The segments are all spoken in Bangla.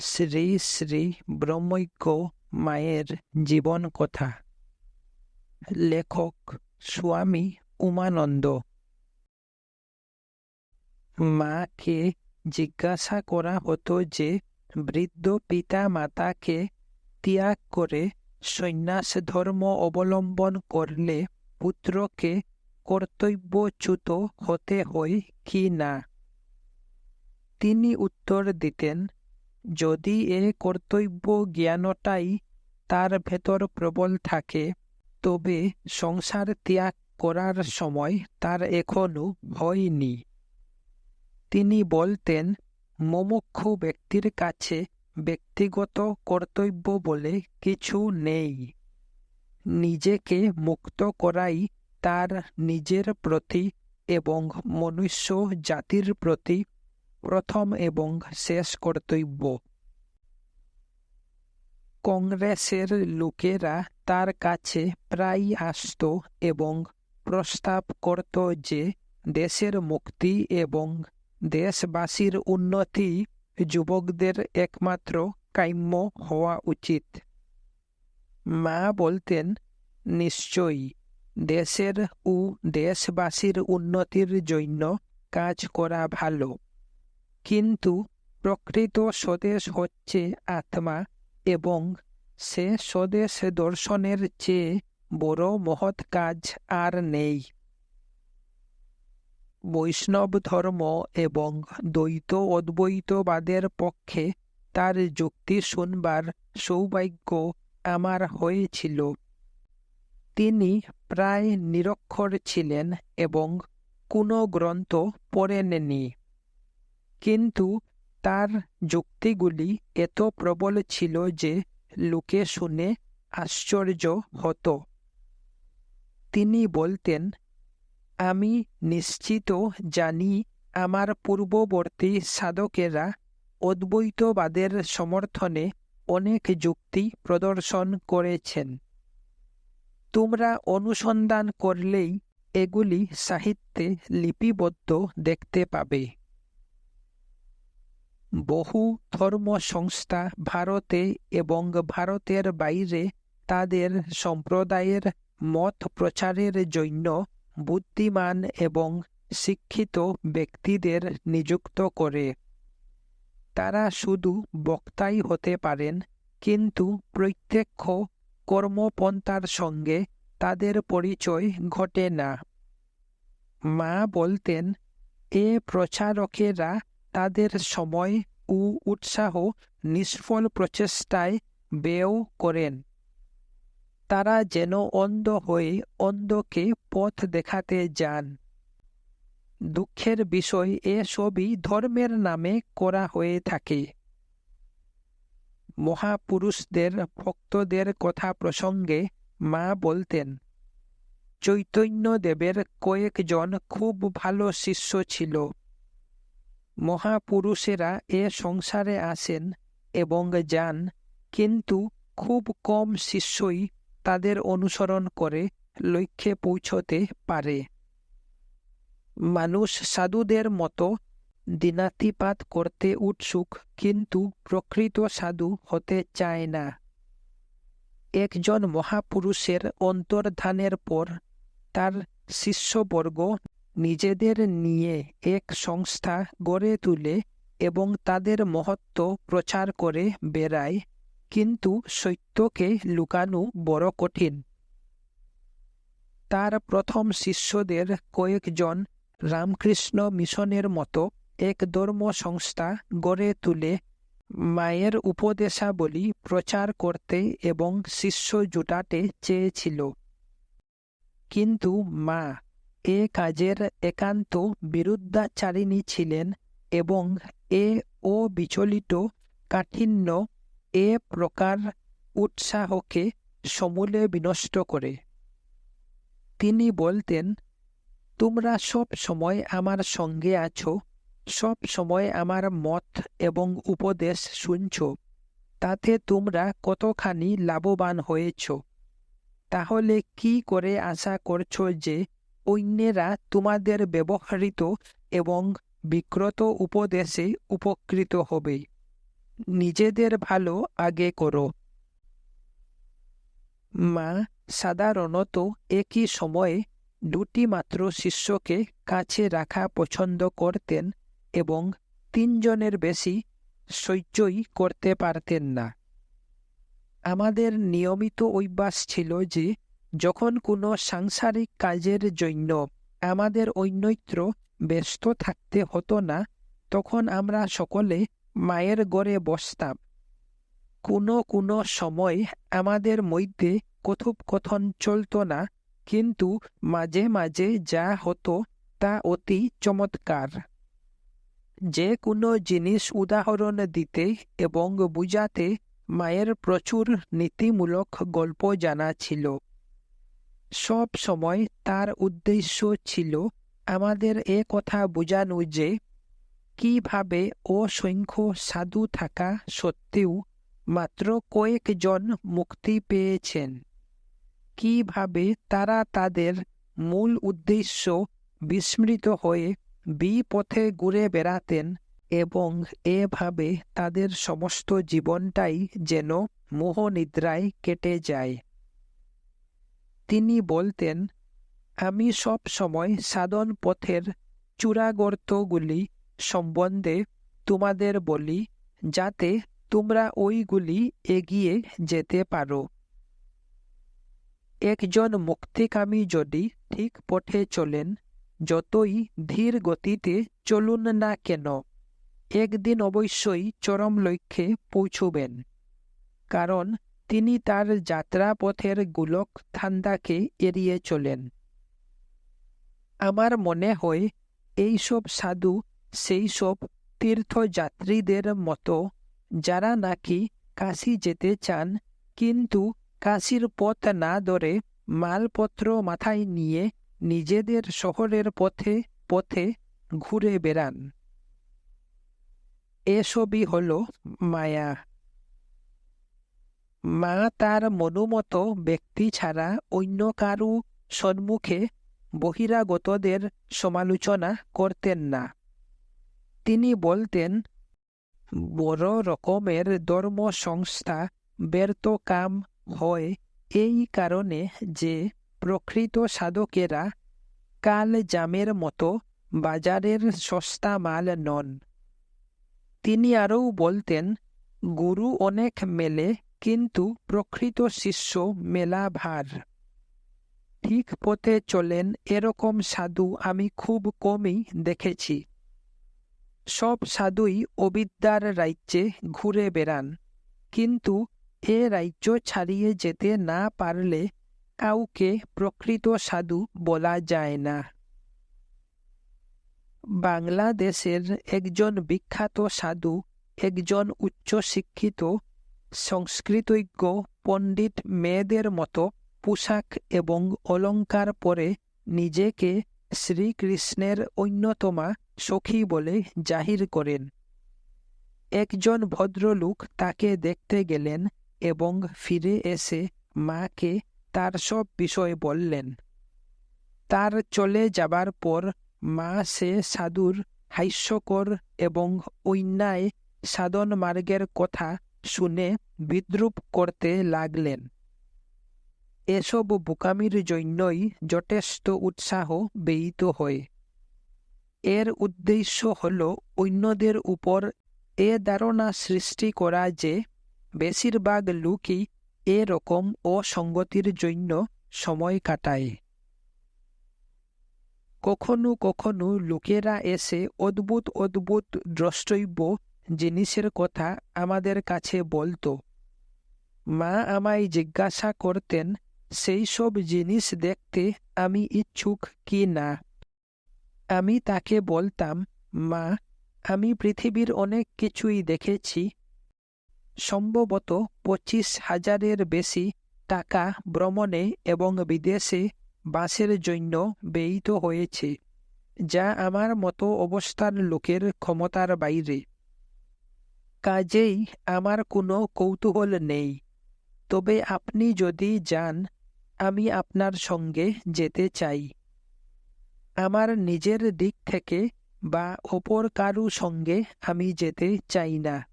শ্রী শ্রী ব্রহ্মৈক্য মায়ের জীবন কথা। লেখক স্বামী উমানন্দ। মাকে জিজ্ঞাসা করা হতো যে, বৃদ্ধ পিতা মাতাকে ত্যাগ করে সন্ন্যাস ধর্ম অবলম্বন করলে পুত্রকে কর্তব্যচ্যুত হতে হয় কি না? তিনি উত্তর দিতেন যদি এ কর্তব্য জ্ঞানটাই তার ভেতর প্রবল থাকে, তবে সংসার ত্যাগ করার সময় তার এখনও হয়নি তিনি বলতেন মুমুক্ষু ব্যক্তির কাছে ব্যক্তিগত কর্তব্য বলে কিছু নেই। নিজেকে মুক্ত করাই তার নিজের প্রতি এবং মনুষ্য জাতির প্রতি প্রথম এবং শেষ কর্তব্য। কংগ্রেসের লোকেরা তার কাছে প্রায় আসত এবং প্রস্তাব করত যে দেশের মুক্তি এবং দেশবাসীর উন্নতি যুবকদের একমাত্র কাম্য হওয়া উচিত। মা বলতেন, নিশ্চয়ই দেশের ও দেশবাসীর উন্নতির জন্য কাজ করা ভালো। কিন্তু প্রকৃত স্বদেশ হচ্ছে আত্মা এবং সে স্বদেশ দর্শনের চেয়ে বড় মহৎ কাজ আর নেই। বৈষ্ণব ধর্ম এবং দ্বৈত অদ্বৈতবাদের পক্ষে তার যুক্তি শুনবার সৌভাগ্য আমার হয়েছিল। তিনি প্রায় নিরক্ষর ছিলেন এবং কোনো গ্রন্থ পড়েননি। কিন্তু তার যুক্তিগুলি এত প্রবল ছিল যে লোকে শুনে আশ্চর্য হতো। তিনি বলতেন, আমি নিশ্চিত জানি আমার পূর্ববর্তী সাধকেরা অদ্বৈতবাদের সমর্থনে অনেক যুক্তি প্রদর্শন করেছেন। তোমরা অনুসন্ধান করলেই এগুলি সাহিত্যে লিপিবদ্ধ দেখতে পাবে। বহু ধর্ম সংস্থা ভারতে এবং ভারতের বাইরে তাদের সম্প্রদায়ের মত প্রচারের জন্য বুদ্ধিমান এবং শিক্ষিত ব্যক্তিদের নিযুক্ত করে। তারা শুধু বক্তাই হতে পারেন, কিন্তু প্রত্যক্ষ কর্মপন্থার সঙ্গে তাদের পরিচয় ঘটে না। মা বলতেন, এ প্রচারকেরা তাদের সময় ও উৎসাহ নিষ্ফল প্রচেষ্টায় ব্যয় করেন। তারা যেন অন্ধ হয়ে অন্ধকে পথ দেখাতে যান। দুঃখের বিষয় এ সবই ধর্মের নামে করা হয়ে থাকে। মহাপুরুষদের ভক্তদের কথা প্রসঙ্গে মা বলতেন, চৈতন্যদেবের কয়েকজন খুব ভালো শিষ্য ছিল। মহাপুরুষেরা এ সংসারে আসেন এবং যান, কিন্তু খুব কম শিষ্যই তাদের অনুসরণ করে লক্ষ্যে পৌঁছতে পারে। মানুষ সাধুদের মতো দিনাতিপাত করতে উৎসুক, কিন্তু প্রকৃত সাধু হতে চায় না। একজন মহাপুরুষের অন্তর্ধানের পর তার শিষ্যবর্গ নিজেদের নিয়ে এক সংস্থা গড়ে তুলে এবং তাদের মহত্ব প্রচার করে বেড়ায়, কিন্তু সত্যকে লুকানো বড় কঠিন। তার প্রথম শিষ্যদের কয়েকজন রামকৃষ্ণ মিশনের মতো এক ধর্ম সংস্থা গড়ে তুলে মায়ের উপদেশাবলী প্রচার করতে এবং শিষ্য জোটাতে চেয়েছিল। কিন্তু মা এ কাজের একান্ত বিরুদ্ধাচারিণী ছিলেন এবং এ অবিচলিত কাঠিন্য এ প্রকার উৎসাহকে সমূলে বিনষ্ট করে। তিনি বলতেন, তোমরা সব সময় আমার সঙ্গে আছো, সব সময় আমার মত এবং উপদেশ শুনছ। তাতে তোমরা কতখানি লাভবান হয়েছ? তাহলে কি করে আশা করছ যে অন্যেরা তোমাদের ব্যবহৃত এবং বিক্রত উপদেশে উপকৃত হবে। নিজেদের ভালো আগে করো। মা, সাধারণত একই সময়ে দুটি মাত্র শিষ্যকে কাছে রাখা পছন্দ করতেন এবং তিনজনের বেশি সহ্যই করতে পারতেন না। আমাদের নিয়মিত অভ্যাস ছিল যে যখন কোনো সাংসারিক কাজের জন্য আমাদের অন্যত্র ব্যস্ত থাকতে হতো না, তখন আমরা সকলে মায়ের গড়ে বসতাম। কোনো কোনো সময় আমাদের মধ্যে কথোপকথন চলত না, কিন্তু মাঝে মাঝে যা হতো তা অতি চমৎকার। যে কোনো জিনিস উদাহরণ দিতে এবং বুঝাতে মায়ের প্রচুর নীতিমূলক গল্প জানা ছিল। সব সময় তার উদ্দেশ্য ছিল আমাদের এ কথা বোঝানো যে কীভাবে অসংখ্য সাধু থাকা সত্ত্বেও মাত্র কয়েকজন মুক্তি পেয়েছেন। কীভাবে তারা তাদের মূল উদ্দেশ্য বিস্মৃত হয়ে বিপথে ঘুরে বেড়াতেন এবং এভাবে তাদের সমস্ত জীবনটাই যেন মোহনিদ্রায় কেটে যায়। তিনি বলতেন, আমি সব সময় সাধন পথের চূড়াগর্তগুলি সম্বন্ধে তোমাদের বলি, যাতে তোমরা ওইগুলি এগিয়ে যেতে পারো। একজন মুক্তিকামী যদি ঠিক পথে চলেন, যতই ধীর গতিতে চলুন না কেন, একদিন অবশ্যই চরম লক্ষ্যে পৌঁছবেন। কারণ তিনি তার যাত্রাপথের গোলক ঠান্ডাকে এড়িয়ে চলেন। আমার মনে হয়, এইসব সাধু সেই সব তীর্থযাত্রীদের মতো, যারা নাকি কাশি যেতে চান, কিন্তু কাশির পথ না ধরে মালপত্র মাথায় নিয়ে নিজেদের শহরের পথে পথে ঘুরে বেড়ান। এসবই হল মায়া। মা তার মনোমতো ব্যক্তি ছাড়া অন্য কারু সম্মুখে বহিরাগতদের সমালোচনা করতেন না। তিনি বলতেন, বড় রকমের ধর্ম সংস্থা ব্যর্থ কাম হয় এই কারণে যে প্রকৃত সাধকেরা কাল জামের মতো বাজারের সস্তা মাল নন। তিনি আরও বলতেন, গুরু অনেক মেলে কিন্তু প্রকৃত শিষ্য মেলা ভার ঠিক পথে চলেন এরকম সাধু আমি খুব কমই দেখেছি। সব সাধুই অবিদ্যার রাজ্যে ঘুরে বেড়ান, কিন্তু এ রাজ্য ছাড়িয়ে যেতে না পারলে কাউকে প্রকৃত সাধু বলা যায় না। বাংলাদেশের একজন বিখ্যাত সাধু, একজন উচ্চশিক্ষিত সংস্কৃতজ্ঞ পণ্ডিত মেয়েদের মতো পোশাক এবং অলঙ্কার পরে নিজেকে শ্রীকৃষ্ণের অন্যতমা সখী বলে জাহির করেন। একজন ভদ্রলোক তাকে দেখতে গেলেন এবং ফিরে এসে মাকে তার সব বিষয় বললেন। তার চলে যাবার পর মা সে সাধুর হাস্যকর এবং অন্যায় সাধন মার্গের কথা শুনে বিদ্রুপ করতে লাগলেন। এসব বোকামির জন্যই যথেষ্ট উৎসাহ ব্যয়িত হয়। এর উদ্দেশ্য হল অন্যদের উপর এ ধারণা সৃষ্টি করা যে বেশিরভাগ লোকই এরকম অসঙ্গতির জন্য সময় কাটায়। কখনো কখনো লোকেরা এসে অদ্ভুত অদ্ভুত দ্রষ্টব্য জিনিসের কথা আমাদের কাছে বলতো। মা আমায় জিজ্ঞাসা করতেন, সেই সব জিনিস দেখতে আমি ইচ্ছুক কি না? আমি তাকে বলতাম, মা, আমি পৃথিবীর অনেক কিছুই দেখেছি। সম্ভবত পঁচিশ হাজারের বেশি টাকা ভ্রমণে এবং বিদেশে বাসের জন্য ব্যয়িত হয়েছে, যা আমার মতো অবস্থার লোকের ক্ষমতার বাইরে। কাজেই আমার কোনো কৌতূহল নেই। তবে আপনি যদি যান, আমি আপনার সঙ্গে যেতে চাই। আমার নিজের দিক থেকে বা অপর কারু সঙ্গে আমি যেতে চাই না।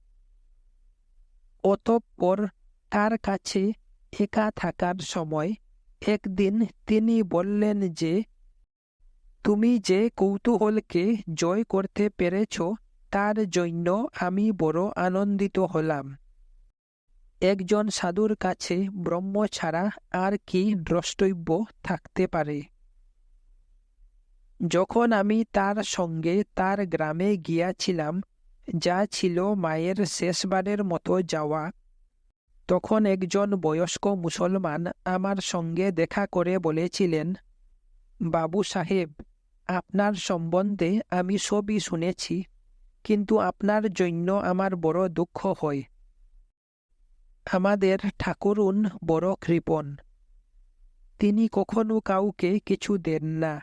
অতঃপর তার কাছে একা থাকার সময় একদিন তিনি বললেন যে, তুমি যে কৌতূহলকে জয় করতে পেরেছ তার জন্য আমি বড় আনন্দিত হলাম। একজন সাধুর কাছে ব্রহ্ম ছাড়া আর কি দ্রষ্টব্য থাকতে পারে? যখন আমি তার সঙ্গে তার গ্রামে গিয়াছিলাম, যা ছিল মায়ের শেষবারের মতো যাওয়া, তখন একজন বয়স্ক মুসলমান আমার সঙ্গে দেখা করে বলেছিলেন, বাবু সাহেব, আপনার সম্বন্ধে আমি সবই শুনেছি। কিন্তু আপনার জন্য আমার বড় দুঃখ হয়। আমাদের ঠাকুরুন বড় কৃপণ। তিনি কখনো কাউকে কিছু দেন না।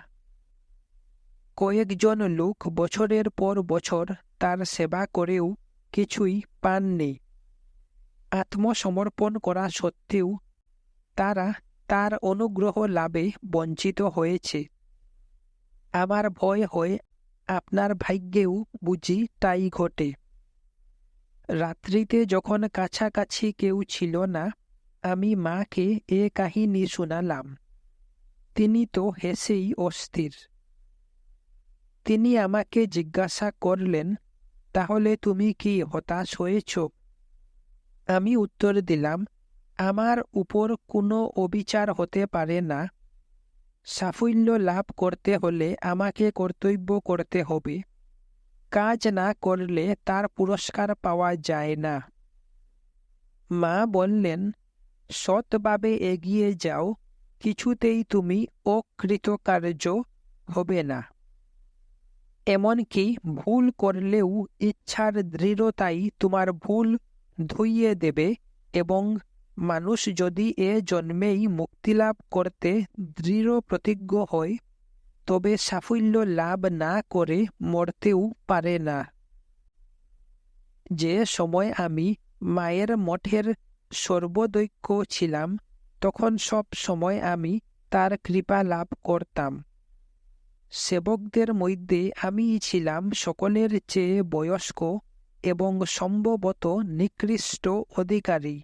কয়েকজন লোক বছরের পর বছর তার সেবা করেও কিছুই পাননি। আত্মসমর্পণ করা সত্ত্বেও তারা তার অনুগ্রহ লাভে বঞ্চিত হয়েছে। আমার ভয় হয় আপনার ভাগ্যেও বুঝি তাই ঘটে। রাত্রিতে যখন কাছাকাছি কেউ ছিল না, আমি মাকে এ কাহিনী শোনালাম। তিনি তো হেসেই অস্থির। তিনি আমাকে জিজ্ঞাসা করলেন, তাহলে তুমি কি হতাশ হয়েছ? আমি উত্তর দিলাম, আমার উপর কোনো অবিচার হতে পারে না। সাফল্য লাভ করতে হলে আমাকে কর্তব্য করতে হবে। কাজ না করলে তার পুরস্কার পাওয়া যায় না। মা বললেন, সৎভাবে এগিয়ে যাও, কিছুতেই তুমি অকৃতকার্য হবে না। এমনকি ভুল করলেও ইচ্ছার দৃঢ়তাই তোমার ভুল ধুইয়ে দেবে এবং মানুষ যদি এ জন্মেই মুক্তিলাভ করতে দৃঢ় প্রতিজ্ঞ হয়, তবে সাফল্য লাভ না করে মরতেও পারে না। যে সময় আমি মায়ের মঠের সর্বদৈক্য ছিলাম, তখন সব সময় আমি তার কৃপা লাভ করতাম। সেবকদের মধ্যে আমি ছিলাম সকলের চেয়ে বয়স্ক এবং সম্ভবত নিকৃষ্ট অধিকারী।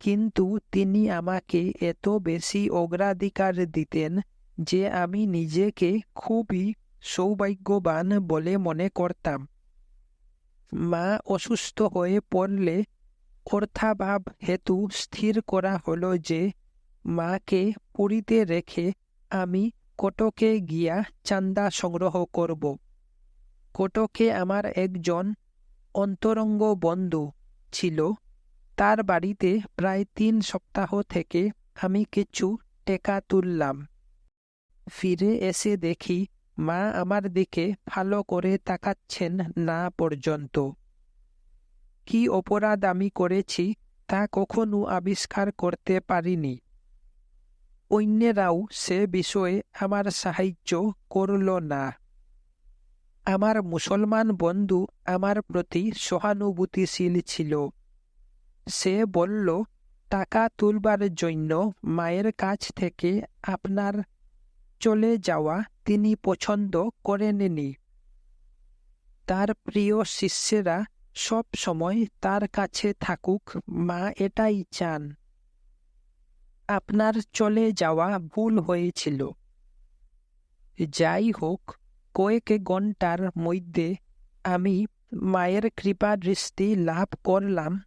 কিন্তু তিনি আমাকে এত বেশি অগ্রাধিকার দিতেন যে আমি নিজেকে খুবই সৌভাগ্যবান বলে মনে করতাম। মা অসুস্থ হয়ে পড়লে অর্থাভাব হেতু স্থির করা হলো যে মাকে পুরীতে রেখে আমি কটকে গিয়া চান্দা সংগ্রহ করব। কটকে আমার একজন অন্তরঙ্গ বন্ধু ছিল তার বাড়িতে প্রায় তিন সপ্তাহ থেকে আমি কিছু টেকা তুললাম। ফিরে এসে দেখি মা আমার দিকে ভালো করে তাকাচ্ছেন না পর্যন্ত। কি অপরাধ আমি করেছি তা কখনো আবিষ্কার করতে পারিনি। অন্যেরাও সে বিষয়ে আমার সাহায্য করল না। আমার মুসলমান বন্ধু আমার প্রতি সহানুভূতিশীল ছিল। সে বলল, টাকা তুলবার জন্য মায়ের কাছ থেকে আপনার চলে যাওয়া তিনি পছন্দ করেননি তার প্রিয় শিষ্যেরা সব সময় তার কাছে থাকুক, মা এটাই চান। আপনার চলে যাওয়া ভুল হয়েছিল। যাই হোক, কয়েক ঘণ্টার মধ্যে আমি মায়ের কৃপা দৃষ্টি লাভ করলাম।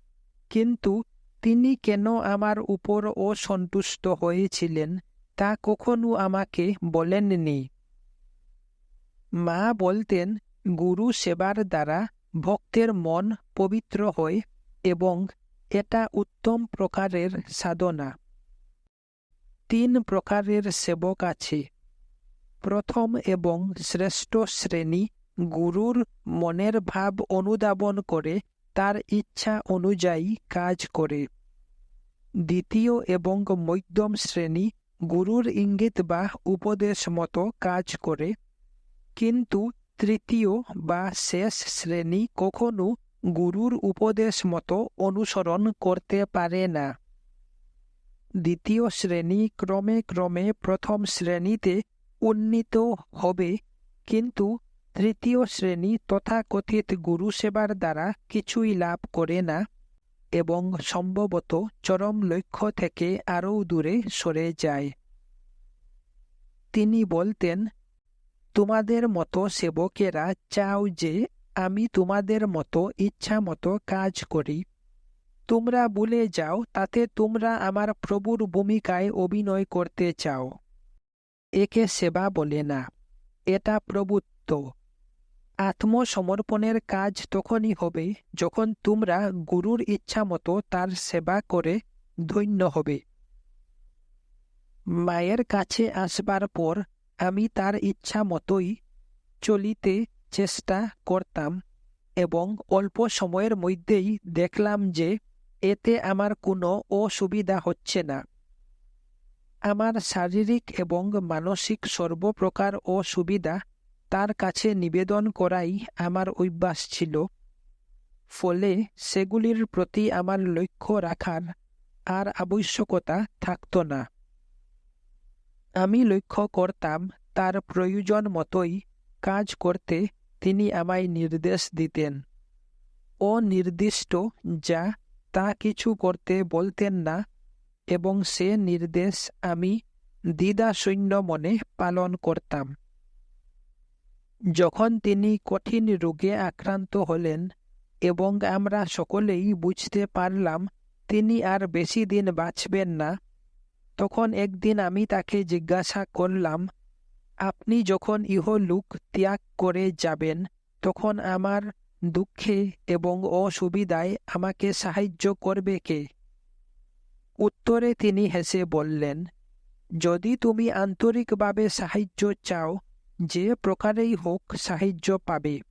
কিন্তু তিনি কেন আমার উপর অসন্তুষ্ট হয়েছিলেন তা কখনো আমাকে বলেননি। মা বলতেন, গুরু সেবার দ্বারা ভক্তের মন পবিত্র হয় এবং এটা উত্তম প্রকারের সাধনা। তিন প্রকারের সেবক আছে। প্রথম এবং শ্রেষ্ঠ শ্রেণি গুরুর মনের ভাব অনুধাবন করে তার ইচ্ছা অনুযায়ী কাজ করে। দ্বিতীয় এবং মধ্যম শ্রেণি গুরুর ইঙ্গিত বা উপদেশ মতো কাজ করে। কিন্তু তৃতীয় বা শেষ শ্রেণি কখনো গুরুর উপদেশ মতো অনুসরণ করতে পারে না। দ্বিতীয় শ্রেণি ক্রমে ক্রমে প্রথম শ্রেণীতে উন্নীত হবে, কিন্তু তৃতীয় শ্রেণি তথাকথিত গুরু সেবার দ্বারা কিছুই লাভ করে না এবং সম্ভবত চরম লক্ষ্য থেকে আরও দূরে সরে যায়। তিনি বলতেন, তোমাদের মতো সেবকেরা চাও যে আমি তোমাদের মতো ইচ্ছা মতো কাজ করি। তোমরা ভুলে যাও, তাতে তোমরা আমার প্রভুর ভূমিকায় অভিনয় করতে চাও। একে সেবা বলে না, এটা প্রভুত্ব। আত্মসমর্পণের কাজ তখনই হবে যখন তোমরা গুরুর ইচ্ছা মতো তার সেবা করে ধন্য হবে। মায়ের কাছে আসবার পর আমি তার ইচ্ছা মতোই চলিতে চেষ্টা করতাম এবং অল্প সময়ের মধ্যেই দেখলাম যে এতে আমার কোনো অসুবিধা হচ্ছে না। আমার শারীরিক এবং মানসিক সর্বপ্রকার অসুবিধা তার কাছে নিবেদন করাই আমার অভ্যাস ছিল। ফলে সেগুলির প্রতি আমার লক্ষ্য রাখার আর আবশ্যকতা থাকত না। আমি লক্ষ্য করতাম তার প্রয়োজন মতোই কাজ করতে তিনি আমায় নির্দেশ দিতেন। অনির্দিষ্ট যা তা কিছু করতে বলতেন না এবং সে নির্দেশ আমি দ্বিধাশূন্য মনে পালন করতাম। যখন তিনি কঠিন রোগে আক্রান্ত হলেন এবং আমরা সকলেই বুঝতে পারলাম তিনি আর বেশি দিন বাঁচবেন না, তখন একদিন আমি তাকে জিজ্ঞাসা করলাম, আপনি যখন ইহলোক ত্যাগ করে যাবেন, তখন আমার দুঃখে এবং অসুবিধায় আমাকে সাহায্য করবে কে? উত্তরে তিনি হেসে বললেন, যদি তুমি আন্তরিকভাবে সাহায্য চাও যে প্রকারেই হোক সাহায্য পাবে।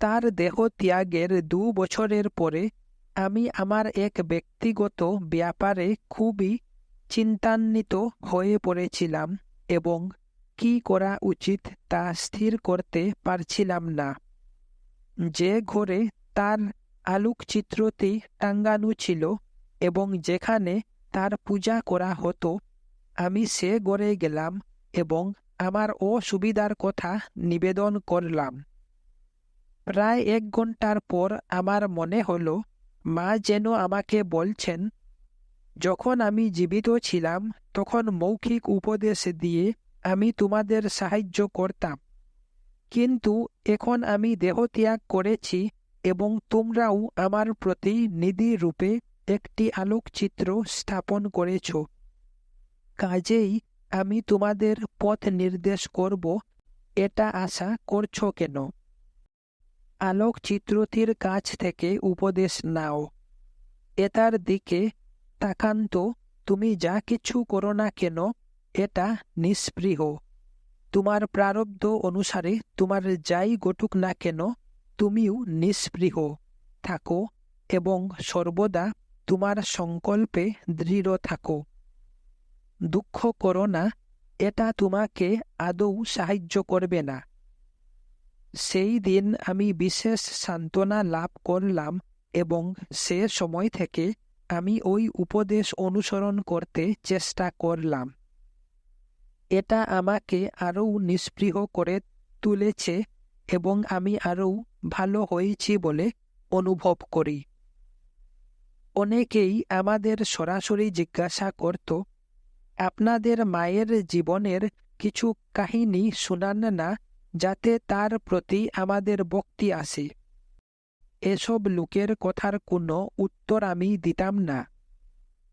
তার দেহ ত্যাগের দু বছরের পরে আমি আমার এক ব্যক্তিগত ব্যাপারে খুবই চিন্তান্বিত হয়ে পড়েছিলাম এবং কি করা উচিত তা স্থির করতে পারছিলাম না। যে ঘরে তার আলোকচিত্রটি টাঙ্গানো ছিল এবং যেখানে তার পূজা করা হতো, আমি সে ঘরে গেলাম এবং আমার অসুবিধার কথা নিবেদন করলাম। প্রায় এক ঘণ্টার পর আমার মনে হলো, মা যেন আমাকে বলছেন, যখন আমি জীবিত ছিলাম, তখন মৌখিক উপদেশ দিয়ে আমি তোমাদের সাহায্য করতাম। কিন্তু এখন আমি দেহত্যাগ করেছি এবং তোমরাও আমার প্রতি নিধি রূপে একটি আলোকচিত্র স্থাপন করেছ। কাজেই আমি তোমাদের পথ নির্দেশ করব, এটা আশা করছ কেন? আলোকচিত্রটির কাছ থেকে উপদেশ নাও। এটার দিকে তাকান্ত তুমি যা কিছু করো না কেন, এটা নিষ্পৃহ তোমার প্রারব্ধ অনুসারে তোমার যাই ঘটুক না কেন, তুমিও নিষ্পৃহ থাকো এবং সর্বদা তোমার সংকল্পে দৃঢ় থাকো। দুঃখ করো না, এটা তোমাকে আদৌ সাহায্য করবে না। সেই দিন আমি বিশেষ সান্ত্বনা লাভ করলাম এবং সে সময় থেকে আমি ওই উপদেশ অনুসরণ করতে চেষ্টা করলাম। এটা আমাকে আরও নিষ্পৃহ করে তুলেছে এবং আমি আরও ভালো হয়েছি বলে অনুভব করি। অনেকেই আমাদের সরাসরি জিজ্ঞাসা করত আপনাদের মায়ের জীবনের কিছু কাহিনী শোনান না, যাতে তার প্রতি আমাদের ভক্তি আসে। এসব লোকের কথার কোনো উত্তর আমি দিতাম না।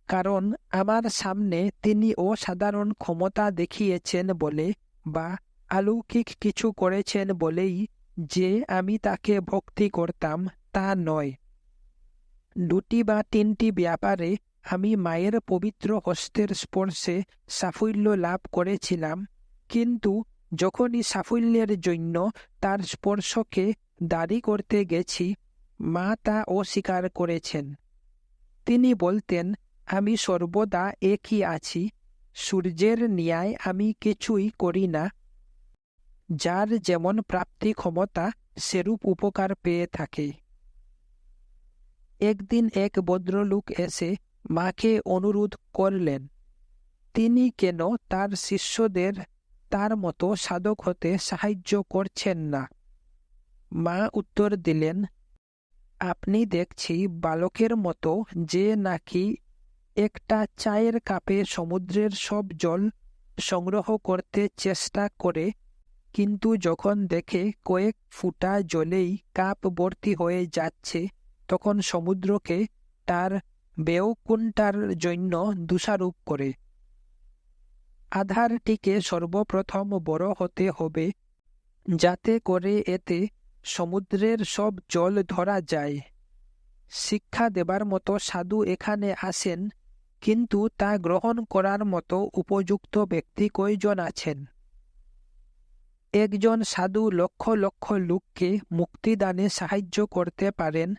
কারণ আমার সামনে তিনি অসাধারণ ক্ষমতা দেখিয়েছেন বলে বা আলৌকিক কিছু করেছেন বলেই যে আমি তাকে ভক্তি করতাম তা নয়। দুটি বা তিনটি ব্যাপারে আমি মায়ের পবিত্র হস্তের স্পর্শে সাফল্য লাভ করেছিলাম, কিন্তু যখনই সাফল্যের জন্য তার স্পর্শকে দাঁড়ি করতে গেছি, মা তা অস্বীকার করেছেন। তিনি বলতেন, আমি সর্বদা একই আছি, সূর্যের ন্যায় আমি কিছুই করি না। যার যেমন প্রাপ্তি ক্ষমতা, সেরূপ উপকার পেয়ে থাকে। একদিন এক ভদ্রলোক এসে মাকে অনুরোধ করলেন, তিনি কেন তার শিষ্যদের তার মতো সাধক হতে সাহায্য করছেন না? মা উত্তর দিলেন, আপনি দেখছি বালকের মতো যে নাকি একটা চায়ের কাপে সমুদ্রের সব জল সংগ্রহ করতে চেষ্টা করে, কিন্তু যখন দেখে কয়েক ফুটা জলেই কাপ ভর্তি হয়ে যাচ্ছে, তখন সমুদ্রকে তার বেউকুণ্ঠার জন্য দোষারোপ করে? আধারটিকে সর্বপ্রথম বড় হতে হবে, যাতে করে এতে সমুদ্রের সব জল ধরা যায়। শিক্ষা দেবার মতো সাধু এখানে আসেন, কিন্তু তা গ্রহণ করার মতো উপযুক্ত ব্যক্তি কয়জন আছেন? একজন সাধু লক্ষ লক্ষ লোককে মুক্তিদানে সাহায্য করতে পারেন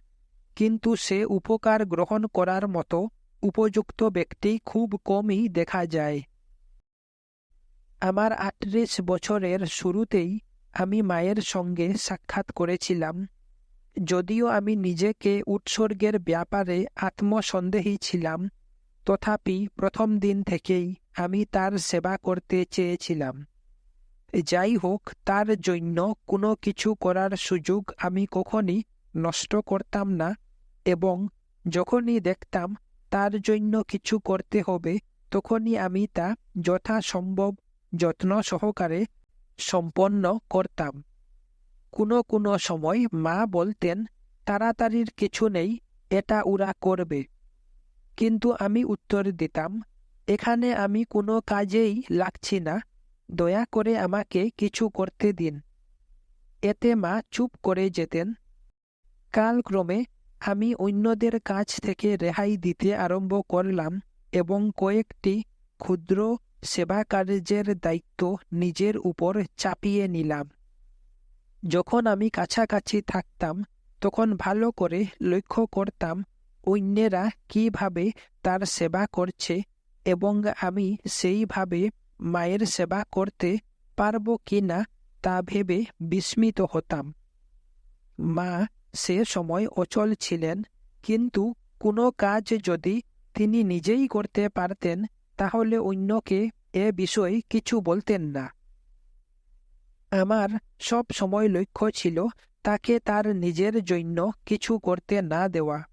কিন্তু সে উপকার গ্রহণ করার মতো উপযুক্ত ব্যক্তি খুব কমই দেখা যায়। আমার আটত্রিশ বছরের শুরুতেই আমি মায়ের সঙ্গে সাক্ষাৎ করেছিলাম। যদিও আমি নিজেকে উৎসর্গের ব্যাপারে আত্মসন্দেহী ছিলাম, তথাপি প্রথম দিন থেকেই আমি তার সেবা করতে চেয়েছিলাম। যাই হোক, তার জন্য কোনো কিছু করার সুযোগ আমি কখনই নষ্ট করতাম না। এবং যখনই দেখতাম তার জন্য কিছু করতে হবে, তখনই আমি তা যথাসম্ভব যত্ন সহকারে সম্পন্ন করতাম। কোনো কোনো সময় মা বলতেন, তাড়াতাড়ির কিছু নেই, এটা ওরা করবে। কিন্তু আমি উত্তর দিতাম, এখানে আমি কোনো কাজেই লাগছি না, দয়া করে আমাকে কিছু করতে দিন। এতে মা চুপ করে যেতেন। কালক্রমে আমি অন্যদের কাছ থেকে রেহাই দিতে আরম্ভ করলাম এবং কয়েকটি ক্ষুদ্র সেবা কার্যের দায়িত্ব নিজের উপর চাপিয়ে নিলাম। যখন আমি কাছাকাছি থাকতাম, তখন ভালো করে লক্ষ্য করতাম অন্যেরা কীভাবে তার সেবা করছে এবং আমি সেইভাবে মায়ের সেবা করতে পারব কি না তা ভেবে বিস্মিত হতাম। মা সে সময় অচল ছিলেন, কিন্তু কোনো কাজ যদি তিনি নিজেই করতে পারতেন, তাহলে অন্যকে এ বিষয়ে কিছু বলতেন না। আমার সব সময় লক্ষ্য ছিল তাকে তার নিজের জন্য কিছু করতে না দেওয়া।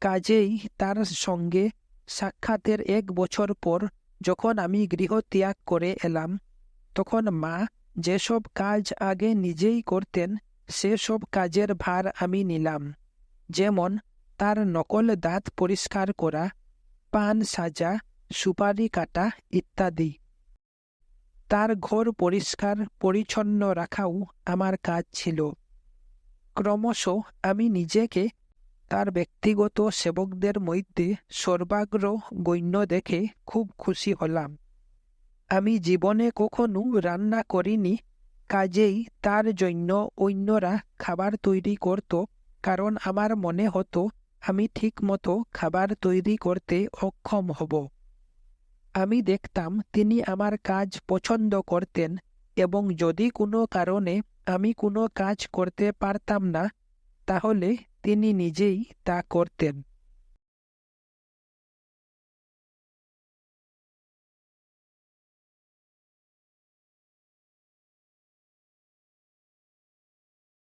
কাজেই তার সঙ্গে সাক্ষাতের এক বছর পর যখন আমি গৃহ ত্যাগ করে এলাম, তখন মা যেসব কাজ আগে নিজেই করতেন সেসব কাজের ভার আমি নিলাম। যেমন তার নকল দাঁত পরিষ্কার করা, পান সাজা, সুপারি কাটা ইত্যাদি। তার ঘর পরিষ্কার, পরিচ্ছন্ন রাখাও আমার কাজ ছিল। ক্রমশ আমি নিজেকে, তার ব্যক্তিগত সেবকদের মধ্যে সর্বাগ্র গণ্য দেখে খুব খুশি হলাম। আমি জীবনে কখনো রান্না করিনি কাজেই তার জন্য অন্যরা খাবার তৈরি করত, কারণ আমার মনে হতো, আমি ঠিকমতো খাবার তৈরি করতে অক্ষম হব। আমি দেখতাম তিনি আমার কাজ পছন্দ করতেন, এবং যদি কোনো কারণে আমি কোনো কাজ করতে পারতাম না, তাহলে তিনি নিজেই তা করতেন।